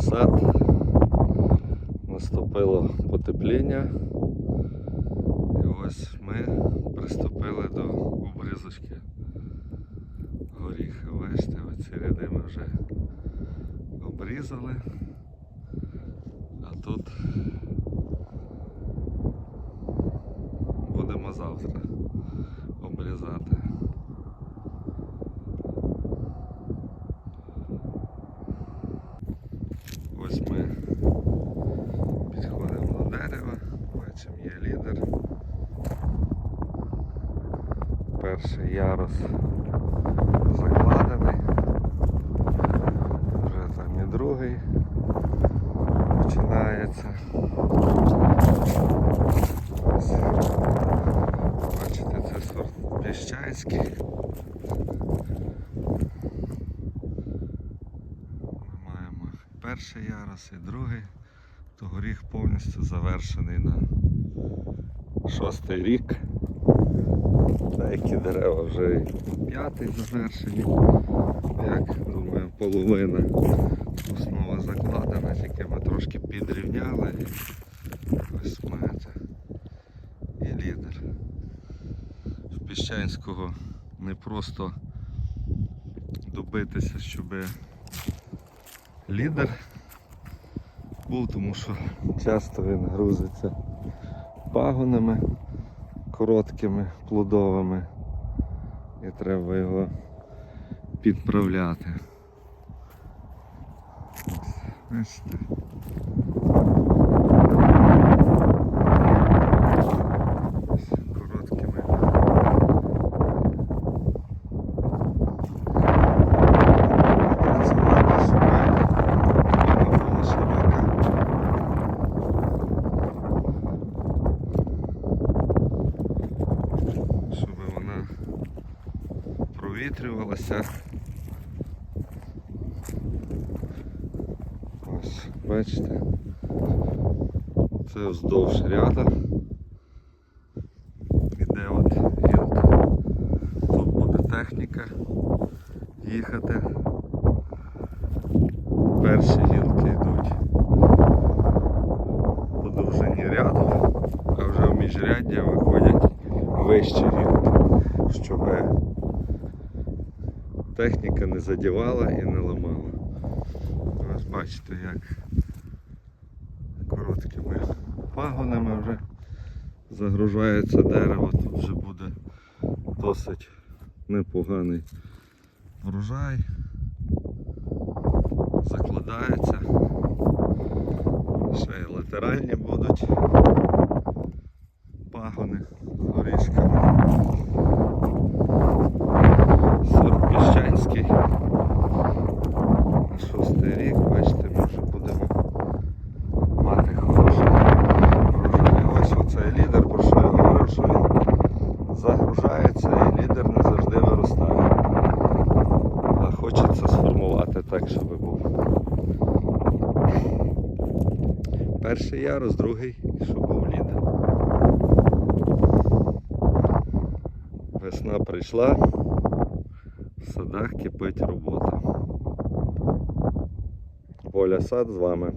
сад. Наступило потепління. І ось ми приступили до обрізочки горіха. Бачите, оці ряди ми вже обрізали. А тут будемо завтра обрізати. Ось ми підходимо до дерева, бачимо є лідер. Перший ярус закладений. Вже там і другий починається. Бачите, це сорт піщанський. Ми маємо перший ярус і другий, то горіх повністю завершений на шостий рік. Деякі дерева вже п'ятий завершені. Як думаю, половина основа закладена, тільки ми трошки підрівняли. І ось маєте і лідер. В Піщанського не просто добитися, щоб лідер був, тому що часто він грузиться пагонами короткими, плодовими і треба його підправляти. Ось, провітрювалася. Ось, бачите, це вздовж ряда. Іде от гілка. Тут буде техніка їхати. Перші гілки йдуть по довжині ряду, а вже в міжряддя виходять вищі гілки, щоб техніка не задівала і не ламала. Ось бачите, як короткими пагонами вже загружається дерево, тут вже буде досить непоганий врожай. Закладається. Ще й латеральні будуть пагони з горішками. Сорт. На шостий рік, бачите, ми вже будемо мати хороший врожай. Ось оцей лідер, про що я говорив, що він загружається і лідер не завжди виростає. А хочеться сформувати так, щоб був. Перший ярус, другий, щоб був лідер. Весна прийшла, садах кипить робота. Поля сад з вами.